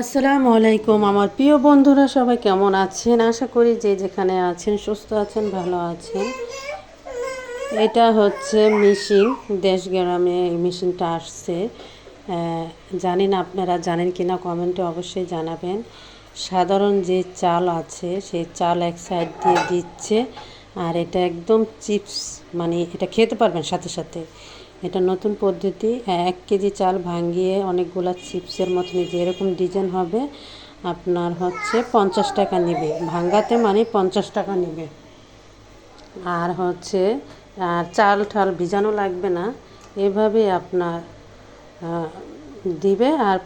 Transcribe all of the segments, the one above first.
আসসালামু আলাইকুম আমার প্রিয় বন্ধুরা সবাই কেমন আছেন? আশা করি যে যেখানে আছেন সুস্থ আছেন ভালো আছেন। এটা হচ্ছে মেশিন দেশ গ্রামে এই মেশিনটা আসছে। আহ, জানি না আপনারা জানেন কি না কমেন্টে অবশ্যই জানাবেন। সাধারণ যে চাল আছে সেই চাল এক সাইড দিয়ে দিচ্ছে আর এটা একদম চিপস মানে এটা খেতে পারবেন সাথে সাথে। এটা নতুন পদ্ধতি। এক কেজি চাল ভাঙিয়ে অনেকগুলা চিপসের মতন যে এরকম ডিজাইন হবে, আপনার হচ্ছে পঞ্চাশ টাকা নেবে। ভাঙ্গাতে মানে পঞ্চাশ টাকা নেবে। আর হচ্ছে, আর চাল ঠাল ভিজানো লাগবে না। এভাবে আপনার দিবে আর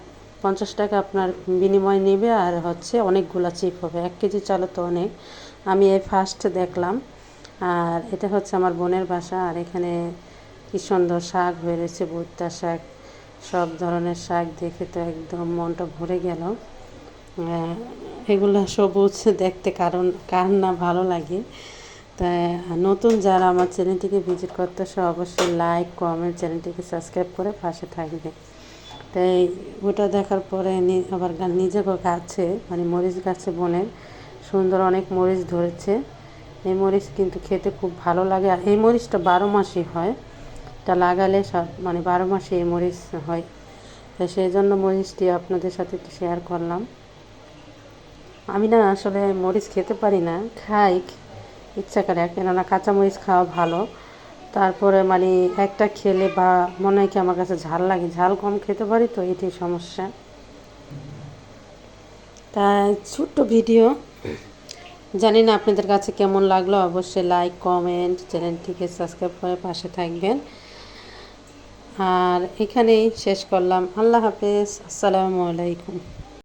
পঞ্চাশ টাকা আপনার বিনিময় নেবে আর হচ্ছে অনেকগুলা চিপ হবে। এক কেজি চালও তো অনেক। আমি এই ফার্স্ট দেখলাম। আর এটা হচ্ছে আমার বোনের বাসা। আর এখানে কি সুন্দর শাক রয়েছে ভুট্টা শাক, সব ধরনের শাক দেখে তো একদম মনটা ভরে গেল। এগুলো সবুজ দেখতে কারণ, কার না ভালো লাগে। তাই নতুন যারা আমার চ্যানেলটিকে ভিজিট করতে সে অবশ্যই লাইক, কমেন্ট, চ্যানেলটিকে সাবস্ক্রাইব করে পাশে থাকবে। তাই ওটা দেখার পরে আবার গা- নিজে গাছে মানে মরিচ গাছে বনের সুন্দর অনেক মরিচ ধরেছে। এই মরিচ কিন্তু খেতে খুব ভালো লাগে। আর এই মরিচটা বারো মাসই হয়। এটা লাগালে সব মানে বারো মাসে মরিচ হয়। তাই সেই জন্য মরিচটি আপনাদের সাথে একটু শেয়ার করলাম। আমি না আসলে মরিচ খেতে পারি না, খাই, ইচ্ছা করে, কেননা কাঁচা মরিচ খাওয়া ভালো। তারপরে মানে একটা খেলে বা মনে হয় কি আমার কাছে ঝাল লাগে, ঝাল কম খেতে পারি তো, এটাই সমস্যা। তা ছোট্ট ভিডিও। জানি না আপনাদের কাছে কেমন লাগল, অবশ্যই লাইক কমেন্ট চ্যানেলটিকে সাবস্ক্রাইব করে পাশে থাকবেন। আর এখানেই শেষ করলাম। আল্লাহ হাফেজ। আসসালামু আলাইকুম।